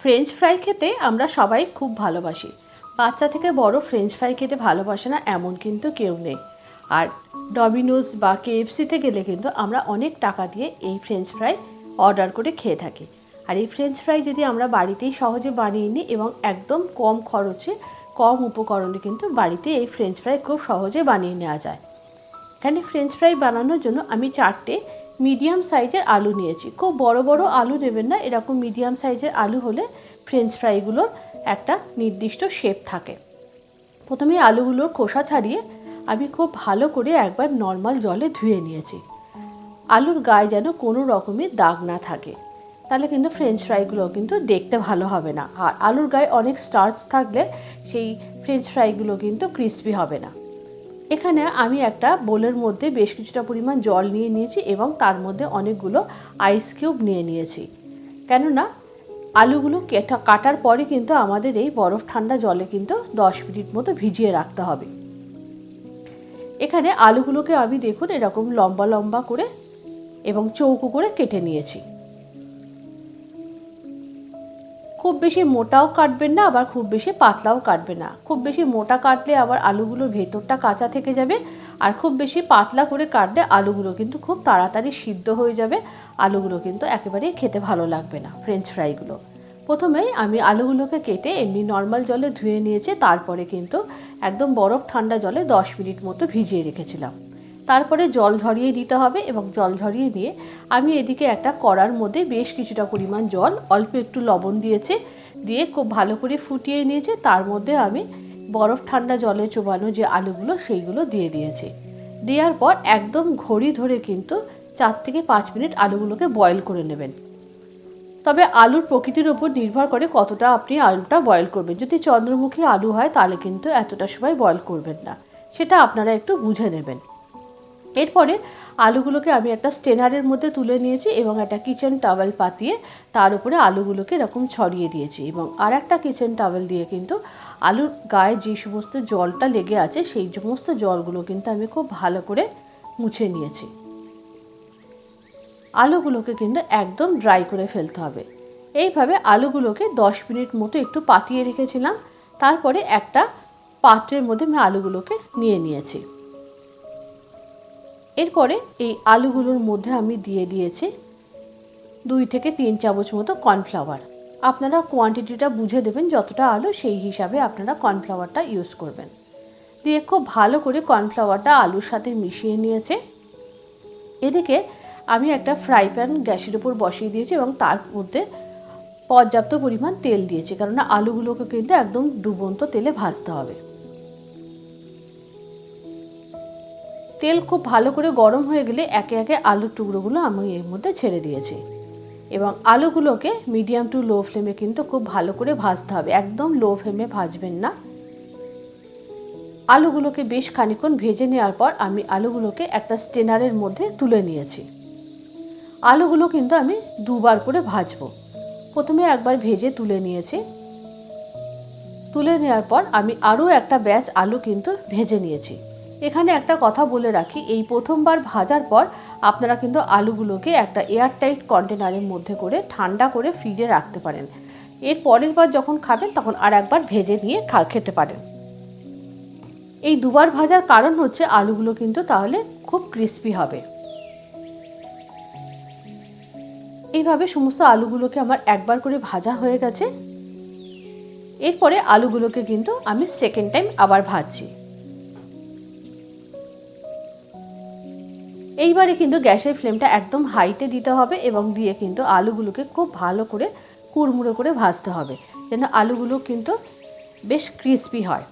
French fry খেতে আমরা সবাই খুব ভালোবাসি। বাচ্চা থেকে বড় ফ্রেঞ্চ ফ্রাই খেতে ভালোবাসে না এমন কিন্তু কেউ নেই। আর ডমিনোজ বা কেএফসিতে গেলে কিন্তু আমরা অনেক টাকা দিয়ে এই ফ্রেঞ্চ ফ্রাই অর্ডার করে খেয়ে থাকি। আর এই ফ্রেঞ্চ ফ্রাই যদি আমরা বাড়িতেই সহজে বানিয়ে নিই এবং একদম কম খরচে, কম উপকরণে কিন্তু বাড়িতে এই ফ্রেঞ্চ ফ্রাই খুব সহজে বানিয়ে নেওয়া যায়। এখানে ফ্রেঞ্চ ফ্রাই বানানোর জন্য আমি চারটে মিডিয়াম সাইজের আলু নিয়েছি। খুব বড় বড় আলু নেবেন না, এরকম মিডিয়াম সাইজের আলু হলে ফ্রেঞ্চ ফ্রাইগুলোর একটা নির্দিষ্ট শেপ থাকে। প্রথমে আলুগুলোর খোসা ছাড়িয়ে আমি খুব ভালো করে একবার নর্মাল জলে ধুয়ে নিয়েছি। আলুর গায়ে যেন কোনো রকমের দাগ না থাকে। তাহলে কিন্তু ফ্রেঞ্চ ফ্রাইগুলো কিন্তু দেখতে ভালো হবে না। আর আলুর গায়ে অনেক স্টার্চ থাকলে সেই ফ্রেঞ্চ ফ্রাইগুলো কিন্তু ক্রিস্পি হবে না। এখানে আমি একটা বোলের মধ্যে বেশ কিছুটা পরিমাণ জল নিয়ে নিয়েছি এবং তার মধ্যে অনেকগুলো আইস কিউব নিয়ে নিয়েছি। কেননা, আলুগুলো কেটা কাটার পরে কিন্তু আমাদের এই বরফ ঠান্ডা জলে কিন্তু দশ মিনিট মতো ভিজিয়ে রাখতে হবে। এখানে আলুগুলোকে আমি দেখুন এরকম লম্বা লম্বা করে এবং চৌকো করে কেটে নিয়েছি। খুব বেশি মোটাও কাটবেন না, আবার খুব বেশি পাতলাও কাটবে না। খুব বেশি মোটা কাটলে আবার আলুগুলোর ভেতরটা কাঁচা থেকে যাবে, আর খুব বেশি পাতলা করে কাটলে আলুগুলো কিন্তু খুব তাড়াতাড়ি সিদ্ধ হয়ে যাবে, আলুগুলো কিন্তু একেবারেই খেতে ভালো লাগবে না ফ্রেঞ্চ ফ্রাইগুলো প্রথমেই আমি আলুগুলোকে কেটে এমনি নর্মাল জলে ধুয়ে নিয়েছি, তারপরে কিন্তু একদম বরফ ঠান্ডা জলে দশ মিনিট মতো ভিজিয়ে রেখেছিলাম। তারপরে জল ঝরিয়ে দিতে হবে এবং জল ঝরিয়ে নিয়ে আমি এদিকে একটা কড়ার মধ্যে বেশ কিছুটা পরিমাণ জল, অল্প একটু লবণ দিয়েছে, দিয়ে খুব ভালো করে ফুটিয়ে নিয়েছে। তার মধ্যে আমি বরফ ঠান্ডা জলে চোবানো যে আলুগুলো, সেইগুলো দিয়ে দিয়েছি। দেওয়ার পর একদম ঘড়ি ধরে কিন্তু চার থেকে পাঁচ মিনিট আলুগুলোকে বয়েল করে নেবেন। তবে আলুর প্রকৃতির ওপর নির্ভর করে কতটা আপনি আলুটা বয়েল করবেন। যদি চন্দ্রমুখী আলু হয়, তাহলে কিন্তু এতটা সময় বয়েল করবেন না। সেটা আপনারা একটু বুঝে নেবেন। এরপরে আলুগুলোকে আমি একটা স্টেনারের মধ্যে তুলে নিয়েছি এবং একটা কিচেন টাওয়েল পাতিয়ে তার উপরে আলুগুলোকে এরকম ছড়িয়ে দিয়েছি এবং আর একটা কিচেন টাওয়েল দিয়ে কিন্তু আলুর গায়ে যে সমস্ত জলটা লেগে আছে, সেই সমস্ত জলগুলো কিন্তু আমি খুব ভালো করে মুছে নিয়েছি। আলুগুলোকে কিন্তু একদম ড্রাই করে ফেলতে হবে। এইভাবে আলুগুলোকে দশ মিনিট মতো একটু পাতিয়ে রেখেছিলাম। তারপরে একটা পাত্রের মধ্যে আমি আলুগুলোকে নিয়ে নিয়েছি। এরপরে এই আলুগুলোর মধ্যে আমি দিয়ে দিয়েছি দুই থেকে তিন চামচ মতো কর্নফ্লাওয়ার। আপনারা কোয়ান্টিটিটা বুঝে দেবেন যতটা আলু, সেই হিসাবে আপনারা কর্নফ্লাওয়ারটা ইউজ করবেন। দিয়ে খুব ভালো করে কর্নফ্লাওয়ারটা আলুর সাথে মিশিয়ে নিয়েছে। এদিকে আমি একটা ফ্রাই প্যান গ্যাসের উপর বসিয়ে দিয়েছি এবং তার মধ্যে পর্যাপ্ত পরিমাণ তেল দিয়েছি, কেননা আলুগুলোকে কিন্তু একদম ডুবন্ত তেলে ভাজতে হবে। তেল খুব ভালো করে গরম হয়ে গেলে একে একে আলুর টুকরোগুলো আমি এর মধ্যে ছেড়ে দিয়েছি। এবং আলুগুলোকে মিডিয়াম টু লো ফ্লেমে কিন্তু খুব ভালো করে ভাজতে হবে। একদম লো ফ্লেমে ভাজবেন না। আলুগুলোকে বেশ খানিক্ষণ ভেজে নেওয়ার পর আমি আলুগুলোকে একটা স্টেনারের মধ্যে তুলে নিয়েছি। আলুগুলো কিন্তু আমি দুবার করে ভাজবো। প্রথমে একবার ভেজে তুলে নিয়েছি। তুলে নেওয়ার পর আমি আরও একটা ব্যাচ আলু কিন্তু ভেজে নিয়েছি। এখানে একটা কথা বলে রাখি, এই প্রথমবার ভাজার পর আপনারা কিন্তু আলুগুলোকে একটা এয়ারটাইট কন্টেনারের মধ্যে করে ঠান্ডা করে ফ্রিজে রাখতে পারেন। এর পরের বার যখন খাবেন, তখন আর একবার ভেজে নিয়ে খা, খেতে পারেন। এই দুবার ভাজার কারণ হচ্ছে আলুগুলো কিন্তু তাহলে খুব ক্রিস্পি হবে। এইভাবে সমস্ত আলুগুলোকে আমার একবার করে ভাজা হয়ে গেছে। এরপরে আলুগুলোকে কিন্তু আমি সেকেন্ড টাইম আবার ভাজছি। এইবারে কিন্তু গ্যাসের ফ্লেমটা একদম হাইতে দিতে হবে এবং দিয়ে কিন্তু আলুগুলোকে খুব ভালো করে কুড়মুড়ো করে ভাজতে হবে, যেন আলুগুলো কিন্তু বেশ ক্রিস্পি হয়।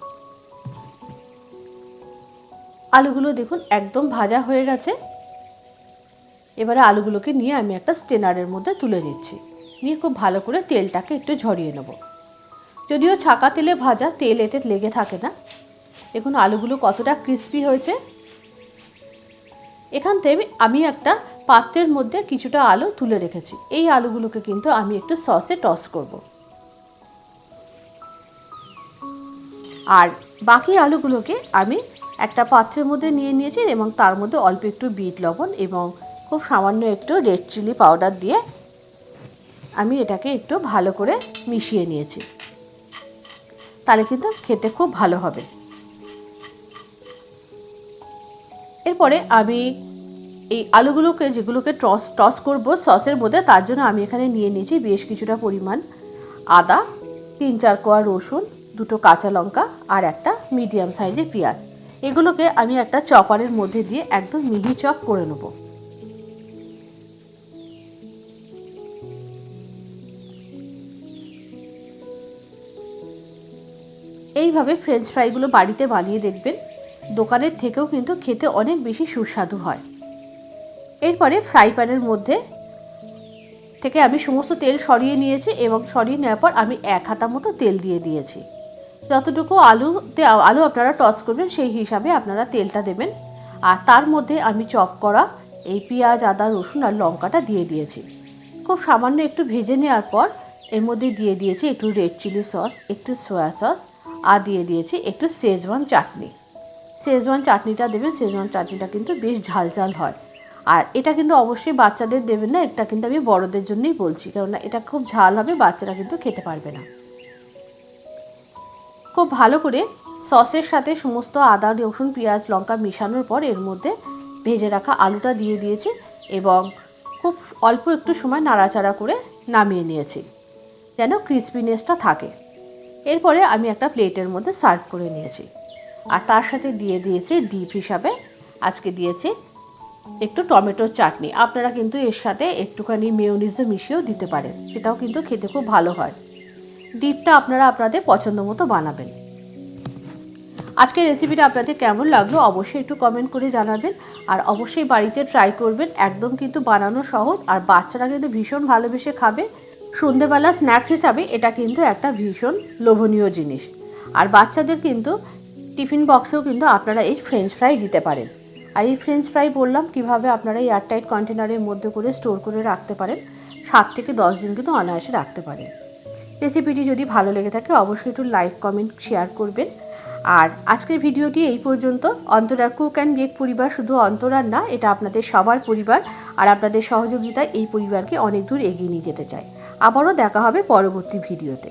আলুগুলো দেখুন একদম ভাজা হয়ে গেছে। এবারে আলুগুলোকে নিয়ে আমি একটা স্টেনারের মধ্যে তুলে নিচ্ছি। নিয়ে খুব ভালো করে তেলটাকে একটু ঝরিয়ে নেব। যদিও ছাকা তেলে ভাজা, তেল এতে লেগে থাকে না। দেখুন আলুগুলো কতটা ক্রিস্পি হয়েছে। এখান থেকে আমি একটা পাত্রের মধ্যে কিছুটা আলু তুলে রেখেছি। এই আলুগুলোকে কিন্তু আমি একটু সসে টস করব। আর বাকি আলুগুলোকে আমি একটা পাত্রের মধ্যে নিয়ে নিয়েছি এবং তার মধ্যে অল্প একটু বিট লবণ এবং খুব সামান্য একটু রেড চিলি পাউডার দিয়ে আমি এটাকে একটু ভালো করে মিশিয়ে নিয়েছি। তাহলে কিন্তু খেতে খুব ভালো হবে। এরপরে আমি এই আলুগুলোকে যেগুলোকে টস টস করব সসের মধ্যে, তার জন্য আমি এখানে নিয়ে নিয়েছি বেশ কিছুটা পরিমাণ আদা, তিন চার কোয়া রসুন, দুটো কাঁচা লঙ্কা আর একটা মিডিয়াম সাইজের পেঁয়াজ। এগুলোকে আমি একটা চপারের মধ্যে দিয়ে একদম মিহি চপ করে নেব। এইভাবে ফ্রেঞ্চ ফ্রাইগুলো বাড়িতে বানিয়ে দেখবেন। দোকানের থেকেও কিন্তু খেতে অনেক বেশি সুস্বাদু হয়। এরপরে ফ্রাই প্যানের মধ্যে থেকে আমি সমস্ত তেল সরিয়ে নিয়েছি এবং সরিয়ে নেওয়ার পর আমি এক হাতা মতো তেল দিয়ে দিয়েছি। যতটুকু আলুতে আলু আপনারা টস করবেন, সেই হিসাবে আপনারা তেলটা দেবেন। আর তার মধ্যে আমি চপ করা এই পেঁয়াজ, আদা, রসুন আর লঙ্কাটা দিয়ে দিয়েছি। খুব সামান্য একটু ভেজে নেওয়ার পর এর মধ্যে দিয়ে দিয়েছি একটু রেড চিলি সস একটু সয়া সস আর দিয়ে দিয়েছি একটু শেজওয়ান চাটনি। শেজওয়ান চাটনিটা দেবেন শেজওয়ান চাটনিটা কিন্তু বেশ ঝাল ঝাল হয়। আর এটা কিন্তু অবশ্যই বাচ্চাদের দেবেন না, এটা কিন্তু আমি বড়দের জন্যই বলছি, কেননা এটা খুব ঝাল হবে, বাচ্চারা কিন্তু খেতে পারবে না। খুব ভালো করে সসের সাথে সমস্ত আদা, রসুন, পেঁয়াজ, লঙ্কা মেশানোর পর এর মধ্যে ভেজে রাখা আলুটা দিয়ে দিয়েছি এবং খুব অল্প একটু সময় নাড়াচাড়া করে নামিয়ে নিয়েছি, যেন ক্রিসপিনেসটা থাকে। এরপরে আমি একটা প্লেটের মধ্যে সার্ভ করে নিয়েছি। আর তার সাথে দিয়ে দিয়েছি ডিপ হিসাবে। আজকে দিয়েছি একটু টমেটোর চাটনি। আপনারা কিন্তু এর সাথে একটুখানি মেয়োনিজও মিশিয়েও দিতে পারেন। সেটাও কিন্তু খেতে খুব ভালো হয়। ডিপটা আপনারা আপনাদের পছন্দ মতো বানাবেন। আজকের রেসিপিটা আপনাদের কেমন লাগল অবশ্যই একটু কমেন্ট করে জানাবেন। আর অবশ্যই বাড়িতে ট্রাই করবেন। একদম কিন্তু বানানো সহজ আর বাচ্চারা কিন্তু ভীষণ ভালোবেসে খাবে। সন্ধেবেলা স্ন্যাক্স হিসাবে এটা কিন্তু একটা ভীষণ লোভনীয় জিনিস। আর বাচ্চাদের কিন্তু টিফিন বক্সেও কিন্তু আপনারা এই ফ্রেঞ্চ ফ্রাই দিতে পারেন। আর এই ফ্রেঞ্চ ফ্রাই বললাম, কীভাবে আপনারা এয়ারটাইট কন্টেনারের মধ্যে করে স্টোর করে রাখতে পারেন, সাত থেকে দশ দিন কিন্তু অনায়াসে রাখতে পারেন। রেসিপিটি যদি ভালো লেগে থাকে, অবশ্যই একটু লাইক কমেন্ট শেয়ার করবেন। আর আজকের ভিডিওটি এই পর্যন্ত। অন্তরা কুক অ্যান্ড বেক পরিবার শুধু অন্তরার না, এটা আপনাদের সবার পরিবার। আর আপনাদের সহযোগিতায় এই পরিবারকে অনেক দূর এগিয়ে নিয়ে যেতে চায় আবারও দেখা হবে পরবর্তী ভিডিওতে।